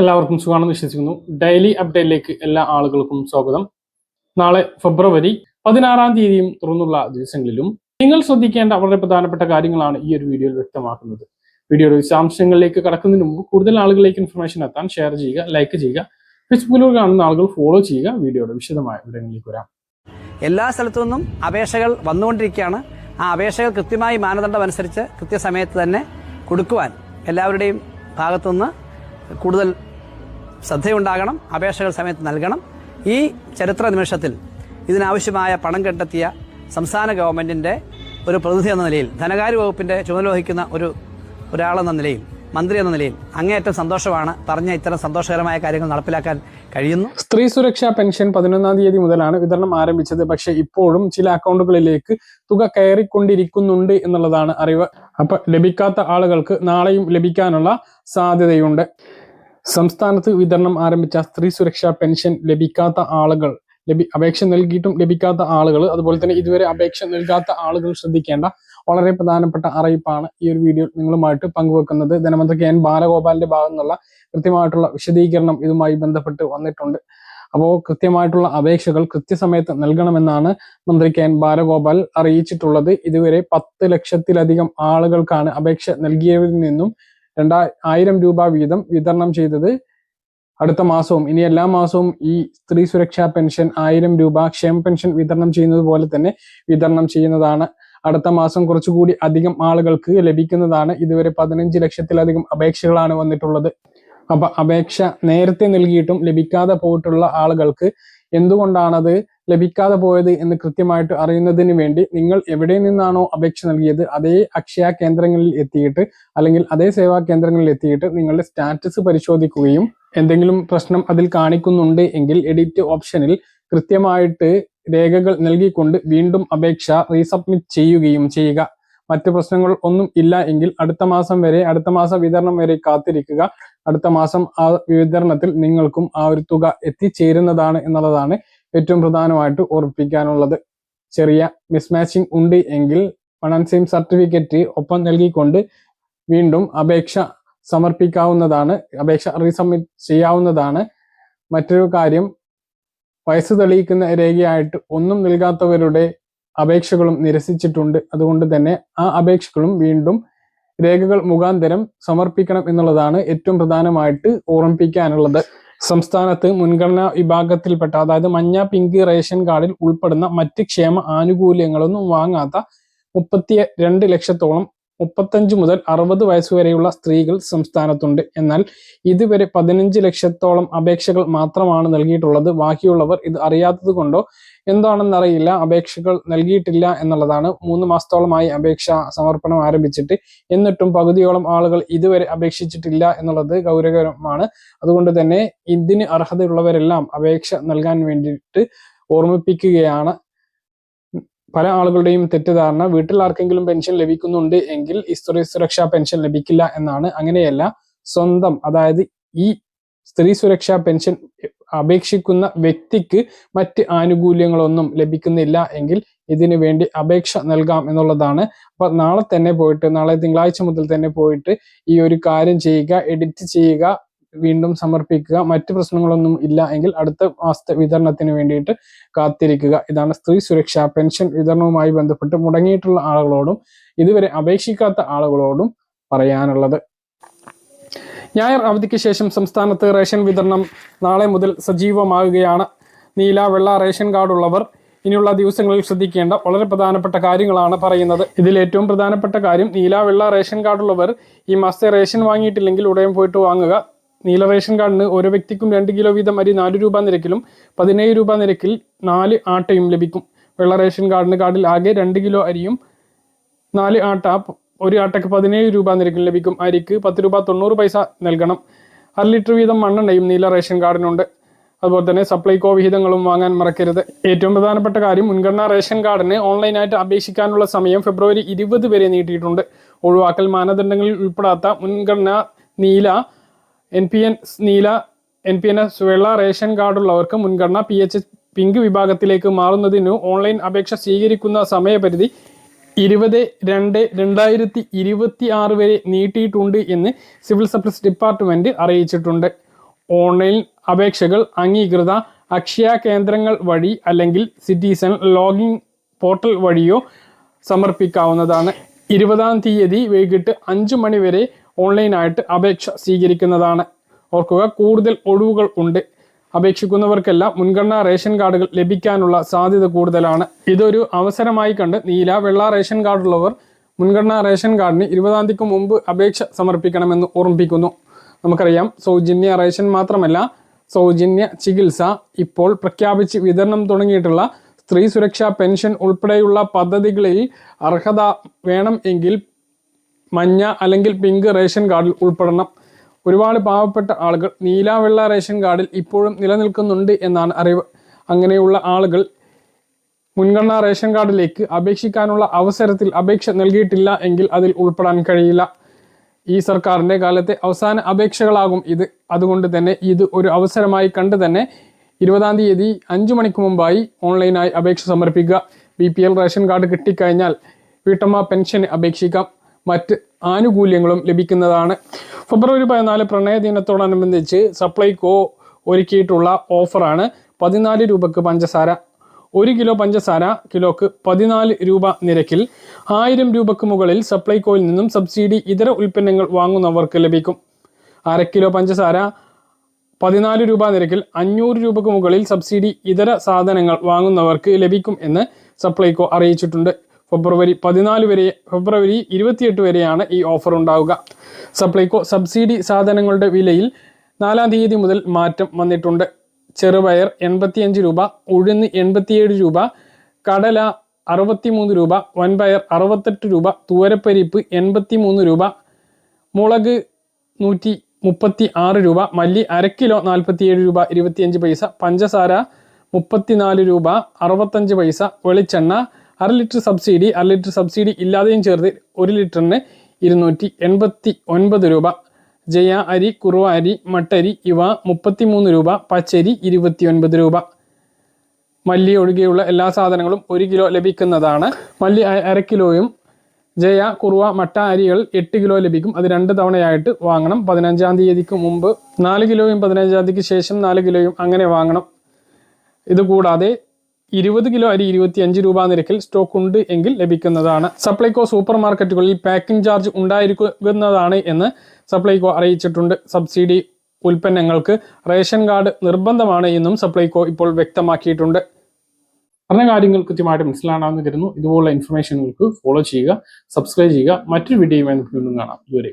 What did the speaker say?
എല്ലാവർക്കും സുഖമാണെന്ന് വിശ്വസിക്കുന്നു. ഡെയിലി അപ്ഡേറ്റിലേക്ക് എല്ലാ ആളുകൾക്കും സ്വാഗതം. നാളെ ഫെബ്രുവരി പതിനാറാം തീയതിയും തുറന്നുള്ള ദിവസങ്ങളിലും നിങ്ങൾ ശ്രദ്ധിക്കേണ്ട വളരെ പ്രധാനപ്പെട്ട കാര്യങ്ങളാണ് ഈ ഒരു വീഡിയോയിൽ വ്യക്തമാക്കുന്നത്. വീഡിയോയുടെ വിശദാംശങ്ങളിലേക്ക് കടക്കുന്നതിന് മുമ്പ് കൂടുതൽ ആളുകളിലേക്ക് ഇൻഫർമേഷൻ എത്താൻ ഷെയർ ചെയ്യുക ലൈക്ക് ചെയ്യുക ഫേസ്ബുക്കിലൂടെ കാണുന്ന ആളുകൾ ഫോളോ ചെയ്യുക. വീഡിയോയുടെ വിശദമായ വിവരങ്ങളിലേക്ക് വരാം. എല്ലാ സ്ഥലത്തു നിന്നും അപേക്ഷകൾ വന്നുകൊണ്ടിരിക്കുകയാണ്. ആ അപേക്ഷകൾ കൃത്യമായി മാനദണ്ഡം അനുസരിച്ച് കൃത്യസമയത്ത് തന്നെ കൊടുക്കുവാൻ എല്ലാവരുടെയും ഭാഗത്തുനിന്ന് കൂടുതൽ ശ്രദ്ധയുണ്ടാകണം അപേക്ഷകൾ സമയത്ത് നൽകണം. ഈ ചരിത്ര നിമിഷത്തിൽ ഇതിനാവശ്യമായ പണം കണ്ടെത്തിയ സംസ്ഥാന ഗവൺമെന്റിന്റെ ഒരു പ്രതിനിധി എന്ന നിലയിൽ ധനകാര്യ വകുപ്പിന്റെ ചുമതല വഹിക്കുന്ന ഒരു ഒരാളെന്ന നിലയിൽ മന്ത്രി എന്ന നിലയിൽ അങ്ങേയറ്റം സന്തോഷമാണ് പറഞ്ഞ ഇത്തരം സന്തോഷകരമായ കാര്യങ്ങൾ നടപ്പിലാക്കാൻ കഴിയുന്നു. സ്ത്രീ സുരക്ഷാ പെൻഷൻ പതിനൊന്നാം തീയതി മുതലാണ് വിതരണം ആരംഭിച്ചത്. പക്ഷെ ഇപ്പോഴും ചില അക്കൗണ്ടുകളിലേക്ക് തുക കയറിക്കൊണ്ടിരിക്കുന്നുണ്ട് എന്നുള്ളതാണ് അറിവ്. അപ്പൊ ലഭിക്കാത്ത ആളുകൾക്ക് നാളെയും ലഭിക്കാനുള്ള സാധ്യതയുണ്ട്. സംസ്ഥാനത്ത് വിതരണം ആരംഭിച്ച സ്ത്രീ സുരക്ഷാ പെൻഷൻ ലഭിക്കാത്ത ആളുകൾ ലഭി അപേക്ഷ നൽകിയിട്ടും ലഭിക്കാത്ത ആളുകൾ അതുപോലെ തന്നെ ഇതുവരെ അപേക്ഷ നൽകാത്ത ആളുകൾ ശ്രദ്ധിക്കേണ്ട വളരെ പ്രധാനപ്പെട്ട അറിയിപ്പാണ് ഈ ഒരു വീഡിയോ നിങ്ങളുമായിട്ട് പങ്കുവെക്കുന്നത്. ധനമന്ത്രി കെ എൻ ബാലഗോപാലിന്റെ ഭാഗത്തു നിന്നുള്ള കൃത്യമായിട്ടുള്ള വിശദീകരണം ഇതുമായി ബന്ധപ്പെട്ട് വന്നിട്ടുണ്ട്. അപ്പോൾ കൃത്യമായിട്ടുള്ള അപേക്ഷകൾ കൃത്യസമയത്ത് നൽകണമെന്നാണ് മന്ത്രി കെ എൻ ബാലഗോപാൽ അറിയിച്ചിട്ടുള്ളത്. ഇതുവരെ പത്ത് ലക്ഷത്തിലധികം ആളുകൾക്കാണ് അപേക്ഷ നൽകിയവരിൽ നിന്നും രണ്ടാ ആയിരം രൂപ വീതം വിതരണം ചെയ്തത് അടുത്ത മാസവും. ഇനി എല്ലാ മാസവും ഈ സ്ത്രീ സുരക്ഷാ പെൻഷൻ ആയിരം രൂപ ക്ഷേമ പെൻഷൻ വിതരണം ചെയ്യുന്നത് പോലെ തന്നെ വിതരണം ചെയ്യുന്നതാണ് അടുത്ത മാസം കുറച്ചുകൂടി അധികം ആളുകൾക്ക് ലഭിക്കുന്നതാണ്. ഇതുവരെ പതിനഞ്ച് ലക്ഷത്തിലധികം അപേക്ഷകളാണ് വന്നിട്ടുള്ളത്. അപ്പൊ അപേക്ഷ നേരത്തെ നൽകിയിട്ടും ലഭിക്കാതെ പോയിട്ടുള്ള ആളുകൾക്ക് എന്തുകൊണ്ടാണത് ലഭിക്കാതെ പോയത് എന്ന് കൃത്യമായിട്ട് അറിയുന്നതിന് വേണ്ടി നിങ്ങൾ എവിടെ നിന്നാണോ അപേക്ഷ നൽകിയത് അതേ അക്ഷയ കേന്ദ്രങ്ങളിൽ എത്തിയിട്ട് അല്ലെങ്കിൽ അതേ സേവാ കേന്ദ്രങ്ങളിൽ എത്തിയിട്ട് നിങ്ങളുടെ സ്റ്റാറ്റസ് പരിശോധിക്കുകയും എന്തെങ്കിലും പ്രശ്നം അതിൽ കാണിക്കുന്നുണ്ട് എങ്കിൽ എഡിറ്റ് ഓപ്ഷനിൽ കൃത്യമായിട്ട് രേഖകൾ നൽകിക്കൊണ്ട് വീണ്ടും അപേക്ഷ റീസബ്മിറ്റ് ചെയ്യുകയും ചെയ്യുക. മറ്റ് പ്രശ്നങ്ങൾ ഒന്നും ഇല്ല എങ്കിൽ അടുത്ത മാസം വരെ അടുത്ത മാസ വിതരണം വരെ കാത്തിരിക്കുക. അടുത്ത മാസം ആ വിതരണത്തിൽ നിങ്ങൾക്കും ആ ഒരു തുക എത്തിച്ചേരുന്നതാണ് എന്നുള്ളതാണ് ഏറ്റവും പ്രധാനമായിട്ട് ഓർപ്പിക്കാനുള്ളത് ചെറിയ മിസ്മാച്ചിങ് ഉണ്ട് എങ്കിൽ പണൻസീം സർട്ടിഫിക്കറ്റ് ഒപ്പം നൽകിക്കൊണ്ട് വീണ്ടും അപേക്ഷ സമർപ്പിക്കാവുന്നതാണ് അപേക്ഷ റീസബ്മിറ്റ് ചെയ്യാവുന്നതാണ്. മറ്റൊരു കാര്യം വയസ്സ് തെളിയിക്കുന്ന രേഖയായിട്ട് ഒന്നും നൽകാത്തവരുടെ അപേക്ഷകളും നിരസിച്ചിട്ടുണ്ട്. അതുകൊണ്ട് തന്നെ ആ അപേക്ഷകളും വീണ്ടും രേഖകൾ മുഖാന്തരം സമർപ്പിക്കണം എന്നുള്ളതാണ് ഏറ്റവും പ്രധാനമായിട്ട് ഓർമ്മിപ്പിക്കാനുള്ളത്. സംസ്ഥാനത്ത് മുൻഗണനാ വിഭാഗത്തിൽപ്പെട്ട അതായത് മഞ്ഞ പിങ്ക് റേഷൻ കാർഡിൽ ഉൾപ്പെടുന്ന മറ്റ് ക്ഷേമ ആനുകൂല്യങ്ങളൊന്നും വാങ്ങാത്ത മുപ്പത്തി രണ്ട് ലക്ഷത്തോളം മുപ്പത്തഞ്ച് മുതൽ അറുപത് വയസ്സുവരെയുള്ള സ്ത്രീകൾ സംസ്ഥാനത്തുണ്ട്. എന്നാൽ ഇതുവരെ പതിനഞ്ച് ലക്ഷത്തോളം അപേക്ഷകൾ മാത്രമാണ് നൽകിയിട്ടുള്ളത്. ബാക്കിയുള്ളവർ ഇത് അറിയാത്തത് കൊണ്ടോ എന്താണെന്നറിയില്ല. അപേക്ഷകൾ നൽകിയിട്ടില്ല എന്നുള്ളതാണ്. മൂന്ന് മാസത്തോളമായി അപേക്ഷ സമർപ്പണം ആരംഭിച്ചിട്ട് എന്നിട്ടും പകുതിയോളം ആളുകൾ ഇതുവരെ അപേക്ഷിച്ചിട്ടില്ല എന്നുള്ളത് ഗൗരവകരമാണ്. അതുകൊണ്ട് തന്നെ ഇതിന് അർഹതയുള്ളവരെല്ലാം അപേക്ഷ നൽകാൻ വേണ്ടിയിട്ട് ഓർമ്മിപ്പിക്കുകയാണ്. പല ആളുകളുടെയും തെറ്റിദ്ധാരണ വീട്ടിൽ ആർക്കെങ്കിലും പെൻഷൻ ലഭിക്കുന്നുണ്ട് എങ്കിൽ ഈ സ്ത്രീ സുരക്ഷാ പെൻഷൻ ലഭിക്കില്ല എന്നാണ് അങ്ങനെയല്ല സ്വന്തം അതായത് ഈ സ്ത്രീ സുരക്ഷാ പെൻഷൻ അപേക്ഷിക്കുന്ന വ്യക്തിക്ക് മറ്റ് ആനുകൂല്യങ്ങളൊന്നും ലഭിക്കുന്നില്ല എങ്കിൽ ഇതിനു വേണ്ടി അപേക്ഷ നൽകാം എന്നുള്ളതാണ്. അപ്പൊ നാളെ തന്നെ പോയിട്ട് നാളെ തിങ്കളാഴ്ച മുതൽ തന്നെ പോയിട്ട് ഈ ഒരു കാര്യം ചെയ്യുക എഡിറ്റ് ചെയ്യുക വീണ്ടും സമർപ്പിക്കുക. മറ്റു പ്രശ്നങ്ങളൊന്നും ഇല്ല എങ്കിൽ അടുത്ത മാസത്തെ വിതരണത്തിന് വേണ്ടിയിട്ട് കാത്തിരിക്കുക. ഇതാണ് സ്ത്രീ സുരക്ഷ പെൻഷൻ വിതരണവുമായി ബന്ധപ്പെട്ട് മുടങ്ങിയിട്ടുള്ള ആളുകളോടും ഇതുവരെ അപേക്ഷിക്കാത്ത ആളുകളോടും പറയാനുള്ളത്. ഞായർ അവധിക്ക് ശേഷം സംസ്ഥാനത്ത് റേഷൻ വിതരണം നാളെ മുതൽ സജീവമാകുകയാണ് നീല വെള്ള റേഷൻ കാർഡ് ഉള്ളവർ ഇനിയുള്ള ദിവസങ്ങളിൽ ശ്രദ്ധിക്കേണ്ട വളരെ പ്രധാനപ്പെട്ട കാര്യങ്ങളാണ് പറയുന്നത്. ഇതിൽ ഏറ്റവും പ്രധാനപ്പെട്ട കാര്യം നീല വെള്ള റേഷൻ കാർഡുള്ളവർ ഈ മാസത്തെ റേഷൻ വാങ്ങിയിട്ടില്ലെങ്കിൽ ഉടയം പോയിട്ട് വാങ്ങുക. നീല റേഷൻ കാർഡിന് ഓരോ വ്യക്തിക്കും രണ്ട് കിലോ വീതം അരി നാല് രൂപ നിരക്കിലും പതിനേഴ് രൂപ നിരക്കിൽ നാല് ആട്ടയും ലഭിക്കും. വെള്ള റേഷൻ കാർഡിന് കാർഡിൽ ആകെ രണ്ട് കിലോ അരിയും നാല് ആട്ട ഒരു ആട്ടയ്ക്ക് പതിനേഴ് രൂപ നിരക്കിൽ ലഭിക്കും. അരിക്ക് പത്ത് രൂപ തൊണ്ണൂറ് പൈസ നൽകണം. അര ലിറ്റർ വീതം മണ്ണെണ്ണയും നീല റേഷൻ കാർഡിനുണ്ട്. അതുപോലെ തന്നെ സപ്ലൈകോ വിഹിതങ്ങളും വാങ്ങാൻ മറക്കരുത്. ഏറ്റവും പ്രധാനപ്പെട്ട കാര്യം മുൻഗണനാ റേഷൻ കാർഡിന് ഓൺലൈനായിട്ട് അപേക്ഷിക്കാനുള്ള സമയം ഫെബ്രുവരി ഇരുപത് വരെ നീട്ടിയിട്ടുണ്ട്. ഒഴിവാക്കൽ മാനദണ്ഡങ്ങളിൽ ഉൾപ്പെടാത്ത മുൻഗണന നീല എൻ പി എൻ നീല എൻ പി എൻ എസ് വെള്ള റേഷൻ കാർഡുള്ളവർക്ക് മുൻഗണന പി എച്ച് പിങ്ക് വിഭാഗത്തിലേക്ക് മാറുന്നതിനു ഓൺലൈൻ അപേക്ഷ സ്വീകരിക്കുന്ന സമയപരിധി ഇരുപത് രണ്ട് രണ്ടായിരത്തി ഇരുപത്തി ആറ് വരെ നീട്ടിയിട്ടുണ്ട് എന്ന് സിവിൽ സപ്ലൈസ് ഡിപ്പാർട്ട്മെന്റ് അറിയിച്ചിട്ടുണ്ട്. ഓൺലൈൻ അപേക്ഷകൾ അംഗീകൃത അക്ഷയ കേന്ദ്രങ്ങൾ വഴി അല്ലെങ്കിൽ സിറ്റിസൺ ലോഗിൻ പോർട്ടൽ വഴിയോ സമർപ്പിക്കാവുന്നതാണ്. ഇരുപതാം തീയതി വൈകിട്ട് അഞ്ചു മണി വരെ ഓൺലൈനായിട്ട് അപേക്ഷ സ്വീകരിക്കുന്നതാണ്. ഓർക്കുക കൂടുതൽ ഒഴിവുകൾ ഉണ്ട്. അപേക്ഷിക്കുന്നവർക്കെല്ലാം മുൻഗണനാ റേഷൻ കാർഡുകൾ ലഭിക്കാനുള്ള സാധ്യത കൂടുതലാണ്. ഇതൊരു അവസരമായി കണ്ട് നീല വെള്ള റേഷൻ കാർഡുള്ളവർ മുൻഗണനാ റേഷൻ കാർഡിന് ഇരുപതാം തീയതിക്ക് മുമ്പ് അപേക്ഷ സമർപ്പിക്കണമെന്ന് ഓർമ്മിപ്പിക്കുന്നു. നമുക്കറിയാം സൗജന്യ റേഷൻ മാത്രമല്ല സൗജന്യ ചികിത്സ ഇപ്പോൾ പ്രഖ്യാപിച്ച് വിതരണം തുടങ്ങിയിട്ടുള്ള സ്ത്രീ സുരക്ഷാ പെൻഷൻ ഉൾപ്പെടെയുള്ള പദ്ധതികളിൽ അർഹത വേണം എങ്കിൽ മഞ്ഞ അല്ലെങ്കിൽ പിങ്ക് റേഷൻ കാർഡിൽ ഉൾപ്പെടണം. ഒരുപാട് പാവപ്പെട്ട ആളുകൾ നീല വെള്ള റേഷൻ കാർഡിൽ ഇപ്പോഴും നിലനിൽക്കുന്നുണ്ട് എന്നാണ് അറിവ്. അങ്ങനെയുള്ള ആളുകൾ മുൻഗണനാ റേഷൻ കാർഡിലേക്ക് അപേക്ഷിക്കാനുള്ള അവസരത്തിൽ അപേക്ഷ നൽകിയിട്ടില്ല എങ്കിൽ അതിൽ ഉൾപ്പെടാൻ കഴിയില്ല. ഈ സർക്കാരിന്റെ കാലത്തെ അവസാന അപേക്ഷകളാകും ഇത്. അതുകൊണ്ട് തന്നെ ഇത് ഒരു അവസരമായി കണ്ട് തന്നെ ഇരുപതാം തീയതി അഞ്ചു മണിക്ക് മുമ്പായി ഓൺലൈനായി അപേക്ഷ സമർപ്പിക്കുക. B P L ration card കിട്ടിക്കഴിഞ്ഞാൽ വീട്ടമ്മ പെൻഷന് അപേക്ഷിക്കാം. മറ്റ് ആനുകൂല്യങ്ങളും ലഭിക്കുന്നതാണ്. ഫെബ്രുവരി പതിനാല് പ്രണയ ദിനത്തോടനുബന്ധിച്ച് സപ്ലൈകോ ഒരുക്കിയിട്ടുള്ള ഓഫറാണ് പതിനാല് രൂപക്ക് പഞ്ചസാര ഒരു കിലോ പഞ്ചസാര കിലോക്ക് പതിനാല് രൂപ നിരക്കിൽ ആയിരം രൂപക്ക് മുകളിൽ സപ്ലൈകോയിൽ നിന്നും സബ്സിഡി ഇതര ഉൽപ്പന്നങ്ങൾ വാങ്ങുന്നവർക്ക് ലഭിക്കും. അര കിലോ പഞ്ചസാര പതിനാല് രൂപ നിരക്കിൽ അഞ്ഞൂറ് രൂപക്ക് മുകളിൽ സബ്സിഡി ഇതര സാധനങ്ങൾ വാങ്ങുന്നവർക്ക് ലഭിക്കും എന്ന് സപ്ലൈകോ അറിയിച്ചിട്ടുണ്ട്. ഫെബ്രുവരി പതിനാല് വരെ ഫെബ്രുവരി ഇരുപത്തിയെട്ട് വരെയാണ് ഈ ഓഫർ ഉണ്ടാവുക. സപ്ലൈകോ സബ്സിഡി സാധനങ്ങളുടെ വിലയിൽ നാലാം തീയതി മുതൽ മാറ്റം വന്നിട്ടുണ്ട്. ചെറുപയർ എൺപത്തിയഞ്ച് രൂപ ഉഴുന്ന് എൺപത്തിയേഴ് രൂപ കടല അറുപത്തിമൂന്ന് രൂപ വൻപയർ അറുപത്തെട്ട് രൂപ തുവരപ്പരിപ്പ് എൺപത്തിമൂന്ന് രൂപ മുളക് നൂറ്റി മുപ്പത്തി ആറ് രൂപ മല്ലി അര കിലോ നാൽപ്പത്തിയേഴ് രൂപ ഇരുപത്തിയഞ്ച് പൈസ പഞ്ചസാര മുപ്പത്തിനാല് രൂപ അറുപത്തഞ്ച് പൈസ വെളിച്ചെണ്ണ അര ലിറ്റർ സബ്സിഡി അര ലിറ്റർ സബ്സിഡി ഇല്ലാതെയും ചേർത്ത് ഒരു ലിറ്ററിന് ഇരുന്നൂറ്റി എൺപത്തി ഒൻപത് രൂപ. ജയ അരി കുറുവ അരി മട്ടരി ഇവ മുപ്പത്തിമൂന്ന് രൂപ പച്ചരി ഇരുപത്തി ഒൻപത് രൂപ. മല്ലി ഒഴികെയുള്ള എല്ലാ സാധനങ്ങളും ഒരു കിലോ ലഭിക്കുന്നതാണ്. മല്ലി അര കിലോയും ജയ കുറുവ മട്ട അരികൾ എട്ട് കിലോ ലഭിക്കും. അത് രണ്ട് തവണയായിട്ട് വാങ്ങണം. പതിനഞ്ചാം തീയതിക്ക് മുമ്പ് നാല് കിലോയും പതിനഞ്ചാം തീയതിക്ക് ശേഷം നാല് കിലോയും അങ്ങനെ വാങ്ങണം. ഇത് കൂടാതെ ഇരുപത് കിലോ അരി ഇരുപത്തി അഞ്ച് രൂപ നിരക്കിൽ സ്റ്റോക്ക് ഉണ്ട് എങ്കിൽ ലഭിക്കുന്നതാണ്. സപ്ലൈകോ സൂപ്പർ മാർക്കറ്റുകളിൽ പാക്കിംഗ് ചാർജ് ഉണ്ടായിരിക്കുന്നതാണ് എന്ന് സപ്ലൈകോ അറിയിച്ചിട്ടുണ്ട്. സബ്സിഡി ഉൽപ്പന്നങ്ങൾക്ക് റേഷൻ കാർഡ് നിർബന്ധമാണ് എന്നും സപ്ലൈകോ ഇപ്പോൾ വ്യക്തമാക്കിയിട്ടുണ്ട്. പറഞ്ഞ കാര്യങ്ങൾ കൃത്യമായിട്ട് മനസ്സിലാണെന്ന് കരുതുന്നു. ഇതുപോലുള്ള ഇൻഫർമേഷനുകൾക്ക് ഫോളോ ചെയ്യുക സബ്സ്ക്രൈബ് ചെയ്യുക. മറ്റൊരു വീണ്ടും കാണാം. ഇതുവരെ